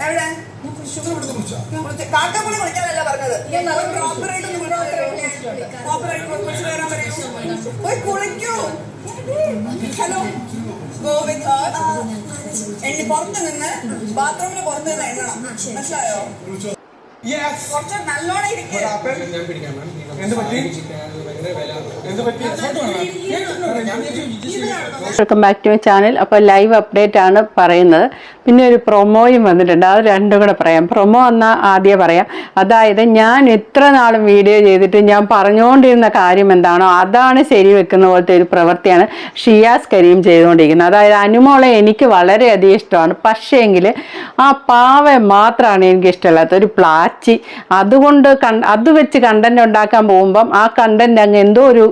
എവിടെ? കുറിച്ചാ കുളിച്ച്- കാക്കപ്പുളി കുളിക്കാനല്ല പറഞ്ഞത്. പോയി കുളിക്കൂ. ഹലോ. ഗോ വിത്ത് എണ്ണി പുറത്ത് നിന്ന് ബാത്റൂമിന് പുറത്ത് നിന്ന് എണ്ണണം. മനസ്സിലായോ? യെസ് കുറച്ച് നല്ലോണം ഇരിക്കും. ഞാൻ പിടിക്കാം മാം. എന്ത് പറ്റി? Welcome back to my channel അപ്പോൾ ലൈവ് അപ്ഡേറ്റ് ആണ് പറയുന്നത്. പിന്നെ ഒരു പ്രൊമോയും വന്നിട്ടുണ്ട്. അത് രണ്ടും കൂടെ പറയാം. പ്രൊമോ എന്നാൽ ആദ്യം പറയാം. അതായത് ഞാൻ എത്ര നാളും വീഡിയോ ചെയ്തിട്ട് ഞാൻ പറഞ്ഞുകൊണ്ടിരുന്ന കാര്യം എന്താണോ അതാണ് ശരി വെക്കുന്ന പോലത്തെ ഒരു പ്രവൃത്തിയാണ് ഷിയാസ് കരീം ചെയ്തുകൊണ്ടിരിക്കുന്നത്. അതായത് അനുമോളെ എനിക്ക് വളരെയധികം ഇഷ്ടമാണ്. പക്ഷേങ്കിൽ ആ പാവ മാത്രമാണ് എനിക്ക് ഇഷ്ടമല്ലാത്ത ഒരു പ്ലാച്ചി. അതുകൊണ്ട് അത് വെച്ച് കണ്ടന്റ് ഉണ്ടാക്കാൻ പോകുമ്പം ആ കണ്ടന്റ് എന്തോ ഒരു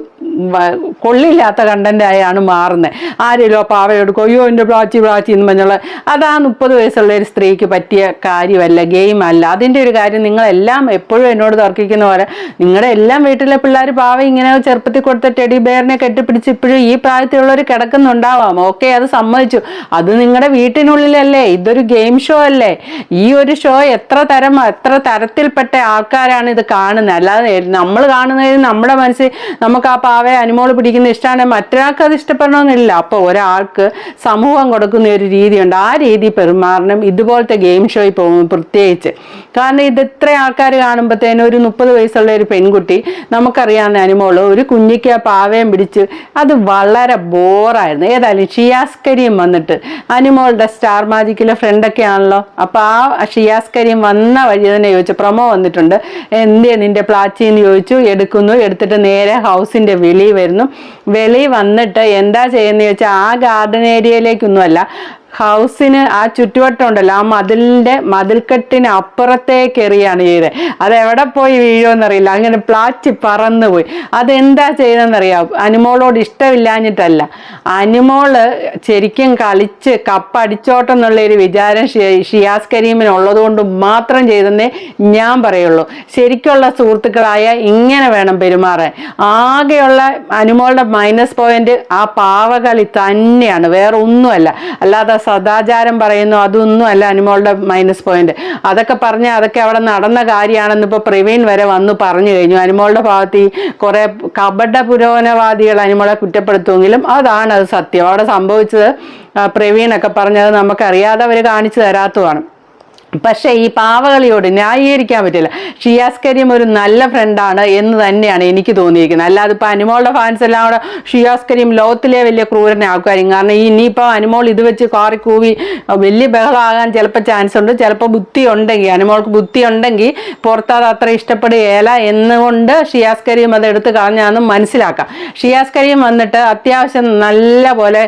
കൊള്ളില്ലാത്ത കണ്ടന്റ് ആയാണ് മാറുന്നത് ആരെങ്കിലും ആ പാവ എടുക്കും അയ്യോ എന്റെ പ്ലാച്ചി പ്ലാച്ചി എന്ന് പറഞ്ഞുള്ള അത് ആ മുപ്പത് വയസ്സുള്ള ഒരു സ്ത്രീക്ക് പറ്റിയ കാര്യമല്ല ഗെയിം അല്ല അതിന്റെ ഒരു കാര്യം നിങ്ങളെല്ലാം എപ്പോഴും എന്നോട് തർക്കിക്കുന്ന പോലെ നിങ്ങളുടെ എല്ലാം വീട്ടിലെ പിള്ളേർ പാവ ഇങ്ങനെ ചെറുപ്പത്തിൽ കൊടുത്ത ടെഡി ബെയറിനെ കെട്ടിപ്പിടിച്ച് ഇപ്പോഴും ഈ പ്രായത്തിലുള്ളവർ കിടക്കുന്നുണ്ടാവാം. ഓക്കെ അത് സമ്മതിച്ചു. അത് നിങ്ങളുടെ വീട്ടിനുള്ളിലല്ലേ ഇതൊരു ഗെയിം ഷോ അല്ലേ? ഈ ഒരു ഷോ എത്ര തരം എത്ര തരത്തിൽപ്പെട്ട ആൾക്കാരാണ് ഇത് കാണുന്നത് അല്ലാതെ നമ്മൾ കാണുന്നതിന് നമ്മുടെ മനസ്സിൽ നമുക്ക് ആ പാവയെ അനുമോൾ പിടിക്കുന്ന ഇഷ്ടമാണ് മറ്റൊരാൾക്ക് അത് ഇഷ്ടപ്പെടണമെന്നില്ല. അപ്പോൾ ഒരാൾക്ക് സമൂഹം കൊടുക്കുന്ന ഒരു രീതിയുണ്ട്. ആ രീതി പെരുമാറണം. ഇതുപോലത്തെ ഗെയിം ഷോയിൽ പോകുമ്പോൾ പ്രത്യേകിച്ച്. കാരണം ഇത് ഇത്ര ആൾക്കാർ കാണുമ്പോഴത്തേനും ഒരു മുപ്പത് വയസ്സുള്ള ഒരു പെൺകുട്ടി നമുക്കറിയാവുന്ന അനുമോൾ ഒരു കുഞ്ഞിക്ക് ആ പാവയും പിടിച്ച് അത് വളരെ ബോറായിരുന്നു. ഏതായാലും ഷിയാസ് കരീം വന്നിട്ട് അനുമോളുടെ സ്റ്റാർ മാജിക്കിലെ ഫ്രണ്ടൊക്കെ ആണല്ലോ. അപ്പോൾ ആ ഷിയാസ് കരീം വന്ന വഴി തന്നെ ചോദിച്ചു പ്രൊമോ വന്നിട്ടുണ്ട്. എന്തേ നിന്റെ പ്ലാച്ചിന്ന് ചോദിച്ചു എടുക്കുന്നു. എടുത്തിട്ട് നേരെ ഹൗസിന്റെ വെളി വരുന്നു. വെളി വന്നിട്ട് എന്താ ചെയ്യുന്നത് ചോദിച്ചാൽ ആ ഗാർഡൻ ഏരിയയിലേക്കൊന്നുമല്ല ഹൗസിന് ആ ചുറ്റുവട്ടം ഉണ്ടല്ലോ ആ മതിലിന്റെ മതിൽക്കെട്ടിന് അപ്പുറത്തേക്ക് എറിയാണ് ചെയ്തത്. അത് എവിടെ പോയി വീഴുമെന്നറിയില്ല അങ്ങനെ പ്ലാറ്റ് പറന്നുപോയി. അതെന്താ ചെയ്തെന്നറിയാം അനുമോളോട് ഇഷ്ടമില്ലാഞ്ഞിട്ടല്ല. അനുമോൾ ശരിക്കും കളിച്ച് കപ്പടിച്ചോട്ടെ എന്നുള്ള ഒരു വിചാരം ഷിയാസ് കരീമിന് ഉള്ളതുകൊണ്ട് മാത്രം ചെയ്തെന്നേ ഞാൻ പറയുള്ളൂ. ശരിക്കുള്ള സുഹൃത്തുക്കളായ ഇങ്ങനെ വേണം പെരുമാറാൻ. ആകെയുള്ള അനുമോളുടെ മൈനസ് പോയിന്റ് ആ പാവകളി തന്നെയാണ്. വേറെ ഒന്നുമല്ല അല്ലാതെ സദാചാരം പറയുന്നു അതൊന്നും അല്ല അനുമോളുടെ മൈനസ് പോയിന്റ് അതൊക്കെ പറഞ്ഞ് അതൊക്കെ അവിടെ നടന്ന കാര്യമാണെന്ന് ഇപ്പോൾ പ്രവീൺ വരെ വന്ന് പറഞ്ഞു കഴിഞ്ഞു. അനുമോളുടെ ഭാഗത്ത് ഈ കുറെ കപട പുരോഗമനവാദികൾ അനുമോളെ കുറ്റപ്പെടുത്തുമെങ്കിലും അതാണ് അത് സത്യം. അവിടെ സംഭവിച്ചത് പ്രവീൺ ഒക്കെ പറഞ്ഞത് നമുക്കറിയാതെ അവർ കാണിച്ചു തരാത്തതാണ് പക്ഷേ ഈ പാവകളിയോട് ന്യായീകരിക്കാൻ പറ്റില്ല. ഷിയാസ് കരീം ഒരു നല്ല ഫ്രണ്ടാണ് എന്ന് തന്നെയാണ് എനിക്ക് തോന്നിയിരിക്കുന്നത്. അല്ലാതെ ഇപ്പോൾ അനുമോളുടെ ഫാൻസ് എല്ലാം കൂടെ ഷിയാസ് കരീം ലോകത്തിലെ വലിയ ക്രൂരനെ ആൾക്കാരും കാരണം ഈ ഇനിയിപ്പോൾ അനുമോൾ ഇത് വെച്ച് കാറി കൂവി വലിയ ബഹളമാകാൻ ചിലപ്പോൾ ചാൻസ് ഉണ്ട് ചിലപ്പോൾ ബുദ്ധി ഉണ്ടെങ്കിൽ അനുമോൾക്ക് ബുദ്ധി ഉണ്ടെങ്കിൽ പുറത്താതെ അത്ര ഇഷ്ടപ്പെടുകയില്ല എന്നുകൊണ്ട് ഷിയാസ് കരീം അത് എടുത്ത് കളഞ്ഞാന്ന് മനസ്സിലാക്കാം. ഷിയാസ് കരീം വന്നിട്ട് അത്യാവശ്യം നല്ല പോലെ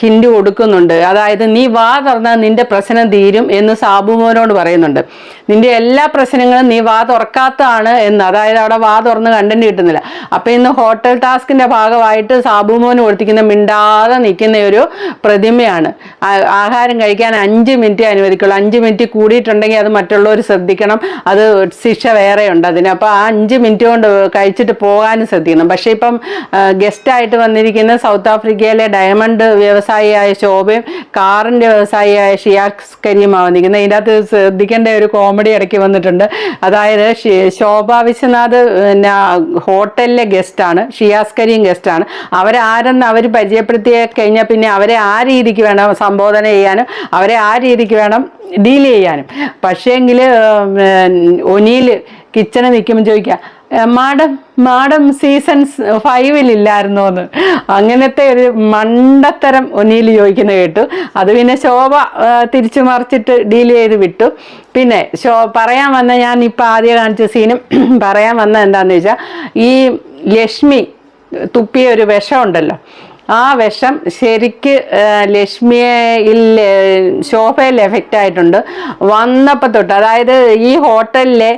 ഹിൻഡ് കൊടുക്കുന്നുണ്ട്. അതായത് നീ വാ തുറന്നാൽ നിന്റെ പ്രശ്നം തീരും എന്ന് സാബുമോനോട് പറയുന്നുണ്ട്. നിന്റെ എല്ലാ പ്രശ്നങ്ങളും നീ വാ തുറക്കാത്തതാണ് എന്ന്. അതായത് അവിടെ വാ തുറന്ന് കണ്ടന്റ് കിട്ടുന്നില്ല. അപ്പൊ ഇന്ന് ഹോട്ടൽ ടാസ്കിന്റെ ഭാഗമായിട്ട് സാബുമോന് കൊടുത്തിരിക്കുന്ന മിണ്ടാതെ നിൽക്കുന്ന ഒരു പ്രതിമയാണ്. ആഹാരം കഴിക്കാൻ അഞ്ച് മിനിറ്റ് അനുവദിക്കുള്ളൂ. അഞ്ച് മിനിറ്റ് കൂടിയിട്ടുണ്ടെങ്കിൽ അത് മറ്റുള്ളവർ ശ്രദ്ധിക്കണം. അത് ശിക്ഷ വേറെയുണ്ട് അതിന്. അപ്പോൾ ആ അഞ്ച് മിനിറ്റ് കൊണ്ട് കഴിച്ചിട്ട് പോകാനും ശ്രദ്ധിക്കണം. പക്ഷേ ഇപ്പം ഗസ്റ്റായിട്ട് വന്നിരിക്കുന്ന സൗത്ത് ആഫ്രിക്കയിലെ ഡയമണ്ട് വ്യവസായിയായ ശോഭയും കാറിന്റെ വ്യവസായിയായ ഷിയാസ് കരീമാണ് വന്നിരിക്കുന്നത്. ഇതിന്റെ അകത്ത് ശ്രദ്ധിക്കേണ്ട ഒരു കോമഡി ഇടയ്ക്ക് വന്നിട്ടുണ്ട്. അതായത് ശോഭ വിശ്വനാഥ് പിന്നെ ഹോട്ടലിലെ ഗസ്റ്റാണ് ഷിയാസ് കരീം ഗസ്റ്റാണ് അവരാരെന്ന് അവർ പരിചയപ്പെടുത്തി കഴിഞ്ഞാൽ പിന്നെ അവരെ ആ രീതിക്ക് വേണം സംബോധന ചെയ്യാനും അവരെ ആ രീതിക്ക് വേണം ഡീൽ ചെയ്യാനും. പക്ഷേങ്കിൽ ഒനിയിൽ കിച്ചണിൽ നിൽക്കുമ്പോൾ ചോദിക്കുക മാഡം മാഡം സീസൺ ഫൈവിലില്ലായിരുന്നോ എന്ന് അങ്ങനത്തെ ഒരു മണ്ടത്തരം ഒന്നിയിൽ ചോദിക്കുന്ന കേട്ടു. അത് പിന്നെ ശോഭ തിരിച്ചു മറിച്ചിട്ട് ഡീൽ ചെയ്ത് വിട്ടു. പിന്നെ ശോ പറയാൻ വന്ന ഞാൻ ഇപ്പം ആദ്യം കാണിച്ച സീനും പറയാൻ വന്ന എന്താണെന്ന് വെച്ചാൽ ഈ ലക്ഷ്മി തുപ്പിയ ഒരു വിഷമുണ്ടല്ലോ ആ വിഷം ശരിക്ക് ലക്ഷ്മിയെ ലക്ഷ്മിയിൽ ശോഭയിൽ എഫക്റ്റ് ആയിട്ടുണ്ട്. വന്നപ്പോൾ തൊട്ട് അതായത് ഈ ഹോട്ടലിലെ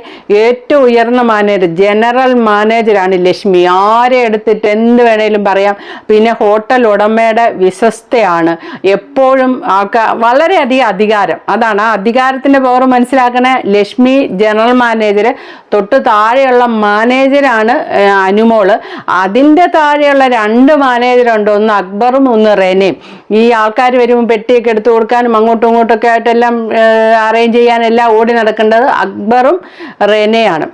ഏറ്റവും ഉയർന്ന മാനേജർ ജനറൽ മാനേജറാണ് ലക്ഷ്മി. ആരെ എടുത്തിട്ട് എന്ത് വേണേലും പറയാം. പിന്നെ ഹോട്ടൽ ഉടമയുടെ വിശ്വസ്തയാണ്. എപ്പോഴും ആൾക്കാർ വളരെയധികം അധികാരം. അതാണ് ആ അധികാരത്തിന്റെ പവർ മനസ്സിലാക്കണ ലക്ഷ്മി ജനറൽ മാനേജർ തൊട്ട് താഴെയുള്ള മാനേജരാണ് അനുമോൾ. അതിന്റെ താഴെയുള്ള രണ്ട് മാനേജറുണ്ടോ ഒന്ന് അക്ബറും ഒന്ന് റെനയും. ഈ ആൾക്കാർ വരുമ്പോൾ പെട്ടിയൊക്കെ എടുത്തു കൊടുക്കാനും അങ്ങോട്ടും ഇങ്ങോട്ടൊക്കെ ആയിട്ടെല്ലാം അറേഞ്ച് ചെയ്യാനെല്ലാം ഓടി നടക്കേണ്ടത് അക്ബറും റെനയാണ്.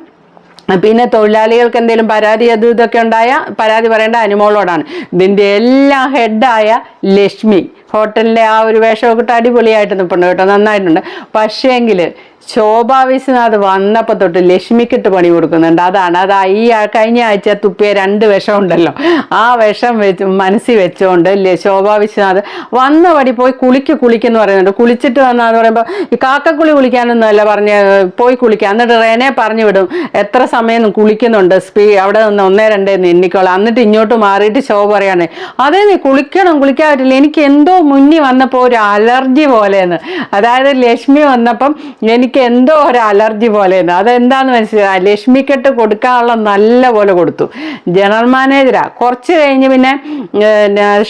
പിന്നെ തൊഴിലാളികൾക്ക് എന്തെങ്കിലും പരാതി അത് ഇതൊക്കെ ഉണ്ടായ പരാതി പറയേണ്ട അനുമോളോടാണ്. ഇതിന്റെ എല്ലാം ഹെഡായ ലക്ഷ്മി. ഹോട്ടലിലെ ആ ഒരു വേഷമൊക്കെ ഇട്ട് അടിപൊളിയായിട്ട് നിൽപ്പുണ്ട് കേട്ടോ നന്നായിട്ടുണ്ട്. പക്ഷേങ്കിൽ ശോഭാ വിശ്വനാഥ് വന്നപ്പോൾ തൊട്ട് ലക്ഷ്മിക്കിട്ട് പണി കൊടുക്കുന്നുണ്ട്. അതാണ് അത് ഈ കഴിഞ്ഞ ആഴ്ച തുപ്പിയ രണ്ട് വിഷം ഉണ്ടല്ലോ. ആ വിഷം വെച്ച് മനസ്സിൽ വെച്ചുകൊണ്ട് ശോഭാ വിശ്വനാഥ് വന്ന പടി പോയി കുളിക്ക് കുളിക്കെന്ന് പറയുന്നുണ്ട്. കുളിച്ചിട്ട് വന്നാന്ന് പറയുമ്പോൾ ഈ കാക്കക്കുളി കുളിക്കാനൊന്നുമല്ല പറഞ്ഞ് പോയി കുളിക്കുക എന്നിട്ട് റേനെ പറഞ്ഞു വിടും എത്ര സമയം കുളിക്കുന്നുണ്ട്? സ്പീ അവിടെ നിന്ന് ഒന്നേ രണ്ടേ എണ്ണിക്കോളാം. എന്നിട്ട് ഇങ്ങോട്ട് മാറിയിട്ട് ശോഭ പറയാണ് അതേ നീ കുളിക്കണം കുളിക്കാൻ പറ്റില്ല എനിക്ക് എന്തോ മുന്നിൽ വന്നപ്പോൾ ഒരു അലർജി പോലെയെന്ന്. അതായത് ലക്ഷ്മി വന്നപ്പം എനിക്ക് എന്തോ ഒരു അലർജി പോലെയെന്ന്. അതെന്താന്ന് മനസ്സിലായി? ലക്ഷ്മിക്കെട്ട് കൊടുക്കാനുള്ള നല്ല പോലെ കൊടുത്തു. ജനറൽ മാനേജരാ. കുറച്ച് കഴിഞ്ഞ് പിന്നെ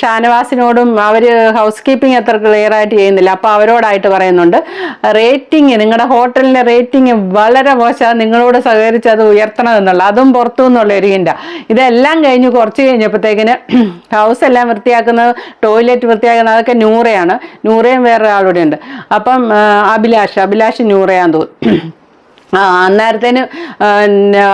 ഷാനവാസിനോടും അവർ ഹൗസ് കീപ്പിംഗ് അത്ര ക്ലിയർ ആയിട്ട് ചെയ്യുന്നില്ല. അപ്പോൾ അവരോടായിട്ട് പറയുന്നുണ്ട് റേറ്റിംഗ് നിങ്ങളുടെ ഹോട്ടലിന്റെ റേറ്റിംഗ് വളരെ മോശമാണ് നിങ്ങളോട് സഹകരിച്ച് അത് ഉയർത്തണം എന്നുള്ള അതും പുറത്തു നിന്നുള്ള ഒരു ഹിന്റാ ഇതെല്ലാം കഴിഞ്ഞ് കുറച്ച് കഴിഞ്ഞപ്പോഴത്തേക്കിന് ഹൗസ് എല്ലാം വൃത്തിയാക്കുന്നത് ടോയ്ലറ്റ് വൃത്തിയാക്കുന്നത് അതൊക്കെ നൂറയാണ്. നൂറയും വേറെ ആളുടെ ഉണ്ട് അപ്പം അഭിലാഷ് അഭിലാഷ് നൂറയാന്ന് തോന്നുന്നു. അന്നേരത്തേന്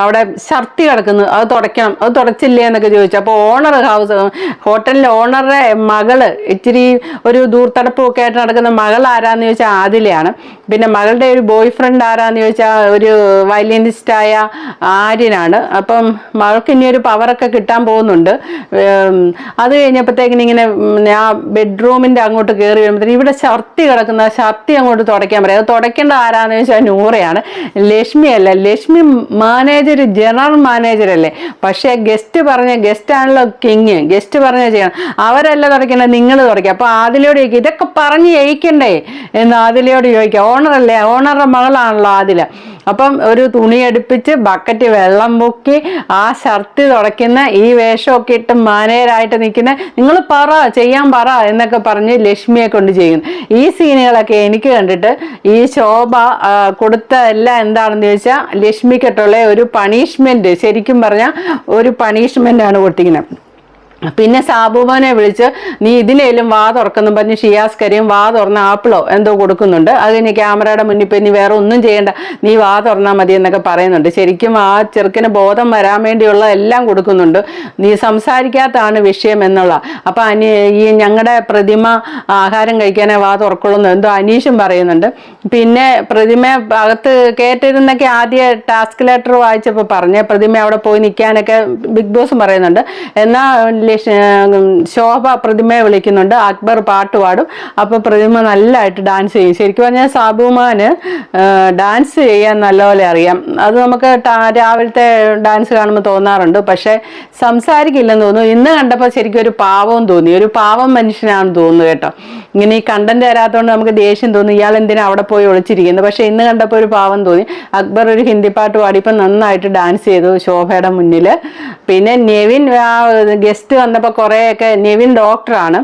അവിടെ ഛർത്തി കിടക്കുന്നു. അത് തുടയ്ക്കണം. അത് തുടച്ചില്ലേ എന്നൊക്കെ ചോദിച്ചു. അപ്പോൾ ഓണർ ഹൗസ് ഹോട്ടലിലെ ഓണറുടെ മകൾ ഇച്ചിരി ഒരു ദൂർത്തടപ്പുമൊക്കെ ആയിട്ട് നടക്കുന്ന മകൾ ആരാന്ന് ചോദിച്ചാൽ ആദിലയാണ്. പിന്നെ മകളുടെ ഒരു ബോയ് ഫ്രണ്ട് ആരാന്ന് ചോദിച്ചാൽ ഒരു വയലിനിസ്റ്റായ ആര്യനാണ്. അപ്പം മകൾക്ക് ഇനി ഒരു പവറൊക്കെ കിട്ടാൻ പോകുന്നുണ്ട്. അത് കഴിഞ്ഞപ്പോഴത്തേക്കിന് ഇങ്ങനെ ആ ബെഡ്റൂമിന്റെ അങ്ങോട്ട് കയറി വരുമ്പോഴത്തേക്കും ഇവിടെ ഛർത്തി കിടക്കുന്ന ഛർത്തി അങ്ങോട്ട് തുടയ്ക്കാൻ പറയും. അത് തുടയ്ക്കേണ്ട ആരാന്ന് ചോദിച്ചാൽ നൂറയാണ്. ലക്ഷ്മി അല്ല ലക്ഷ്മി മാനേജർ ജനറൽ മാനേജർ അല്ലേ? പക്ഷേ ഗസ്റ്റ് പറഞ്ഞ ഗസ്റ്റ് ആണല്ലോ കിങ് ഗസ്റ്റ് പറഞ്ഞ ചെയ്യണം. അവരല്ല തുടയ്ക്കേണ്ടത് നിങ്ങൾ തുടയ്ക്കുക. അപ്പോൾ ആദിലയോട് ചോദിക്കുക ഇതൊക്കെ പറഞ്ഞ് ജയിക്കണ്ടേ? എന്ന് ആദിലയോട് ചോദിക്കുക. ഓണറല്ലേ ഓണറുടെ മകളാണല്ലോ ആദില. അപ്പം ഒരു തുണി എടുപ്പിച്ച് ബക്കറ്റ് വെള്ളം പൊക്കി ആ ഷർട്ട് തുടയ്ക്കുന്ന ഈ വേഷമൊക്കെ ഇട്ട് മാനേജരായിട്ട് നിൽക്കുന്ന നിങ്ങൾ പറ ചെയ്യാൻ പറ എന്നൊക്കെ പറഞ്ഞ് ലക്ഷ്മിയെ കൊണ്ട് ചെയ്യുന്നു. ഈ സീനുകളൊക്കെ എനിക്ക് കണ്ടിട്ട് ഈ ശോഭ കൊടുത്ത എല്ലാം എന്താണെന്ന് ചോദിച്ചാൽ ലക്ഷ്മിക്കെട്ടുള്ള ഒരു പണിഷ്മെന്റ് ശരിക്കും പറഞ്ഞാൽ ഒരു പണിഷ്മെന്റ് ആണ് കൊടുത്തിരിക്കുന്നത് പിന്നെ സാബുബാനെ വിളിച്ച് നീ ഇതിലേലും വാ തുറക്കുന്നു പറഞ്ഞ് ഷിയാസ് കരീം വാ തുറന്ന ആപ്പിളോ എന്തോ കൊടുക്കുന്നുണ്ട്. അത് ഇനി ക്യാമറയുടെ മുന്നിൽ പോയി നീ വേറെ ഒന്നും ചെയ്യണ്ട. നീ വാ തുറന്നാൽ മതി എന്നൊക്കെ പറയുന്നുണ്ട്. ശരിക്കും ആ ചെറുക്കിന് ബോധം വരാൻ വേണ്ടിയുള്ള എല്ലാം കൊടുക്കുന്നുണ്ട്. നീ സംസാരിക്കാത്താണ് വിഷയം എന്നുള്ള. അപ്പം അനി ഈ ഞങ്ങളുടെ പ്രതിമ ആഹാരം കഴിക്കാനേ വാ തുറക്കുള്ളൂ എന്തോ അനീഷും പറയുന്നുണ്ട്. പിന്നെ പ്രതിമ അകത്ത് കേട്ടിരുന്നൊക്കെ ആദ്യ ടാസ്ക് ലെറ്റർ വായിച്ചപ്പോൾ പറഞ്ഞ പ്രതിമ അവിടെ പോയി നിൽക്കാനൊക്കെ ബിഗ് ബോസും പറയുന്നുണ്ട്. എന്നാൽ ഉം, ശോഭ പ്രതിമയെ വിളിക്കുന്നുണ്ട്. അക്ബർ പാട്ട് പാടും. അപ്പോൾ പ്രതിമ നല്ലതായിട്ട് ഡാൻസ് ചെയ്യും. ശരിക്കും പറഞ്ഞാൽ സാബുമാന് ഡാൻസ് ചെയ്യാൻ നല്ലപോലെ അറിയാം. അത് നമുക്ക് രാവിലത്തെ ഡാൻസ് കാണുമ്പോൾ തോന്നാറുണ്ട്. പക്ഷേ സംസാരിക്കില്ലെന്ന് തോന്നുന്നു. ഇന്ന് കണ്ടപ്പോൾ ശരിക്കും ഒരു പാവം തോന്നി. ഒരു പാവം മനുഷ്യനാണെന്ന് തോന്നുന്നു കേട്ടോ. ഇങ്ങനെ ഈ കണ്ടന്റ് തരാത്തതുകൊണ്ട് നമുക്ക് ദേഷ്യം തോന്നി ഇയാൾ എന്തിനാ അവിടെ പോയി ഒളിച്ചിരിക്കുന്നത്? പക്ഷേ ഇന്ന് കണ്ടപ്പോൾ ഒരു പാവം തോന്നി. അക്ബർ ഒരു ഹിന്ദി പാട്ട് പാടിയപ്പോൾ നന്നായിട്ട് ഡാൻസ് ചെയ്തു ശോഭയുടെ മുന്നിൽ പിന്നെ നെവിൻ ഗസ്റ്റ് വന്നപ്പോൾ കുറേയൊക്കെ നെവിൻ ഡോക്ടറാണ്.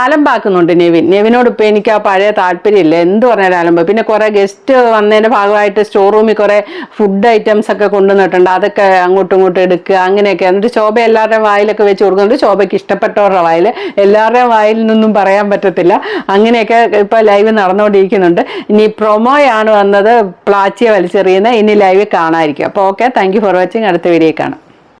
അലമ്പാക്കുന്നുണ്ട് നെവിൻ. നെവിനോട് ഇപ്പം എനിക്ക് ആ പഴയ താല്പര്യമില്ല. എന്ത് പറഞ്ഞാലും അലമ്പ്. പിന്നെ കുറേ ഗസ്റ്റ് വന്നതിന്റെ ഭാഗമായിട്ട് സ്റ്റോർ റൂമിൽ കുറേ ഫുഡ് ഐറ്റംസ് ഒക്കെ കൊണ്ടുവന്നിട്ടുണ്ട്. അതൊക്കെ അങ്ങോട്ടും ഇങ്ങോട്ടും എടുക്കുക അങ്ങനെയൊക്കെ. എന്നിട്ട് ശോഭ എല്ലാവരുടെയും വായിലൊക്കെ വെച്ച് കൊടുക്കുന്നുണ്ട്. ശോഭയ്ക്ക് ഇഷ്ടപ്പെട്ടവരുടെ വായിൽ. എല്ലാവരുടെയും വായിൽ നിന്നും പറയാൻ പറ്റത്തില്ല. അങ്ങനെയൊക്കെ ഇപ്പോൾ ലൈവ് നടന്നുകൊണ്ടിരിക്കുന്നുണ്ട്. ഇനി പ്രൊമോയാണ് വന്നത് പ്ലാച്ചിയെ വലിച്ചെറിയുന്നത് ഇനി ലൈവ് കാണാതിരിക്കും അപ്പോൾ ഓക്കെ താങ്ക് ഫോർ വാച്ചിങ് അടുത്ത വീഡിയോ കാണാം.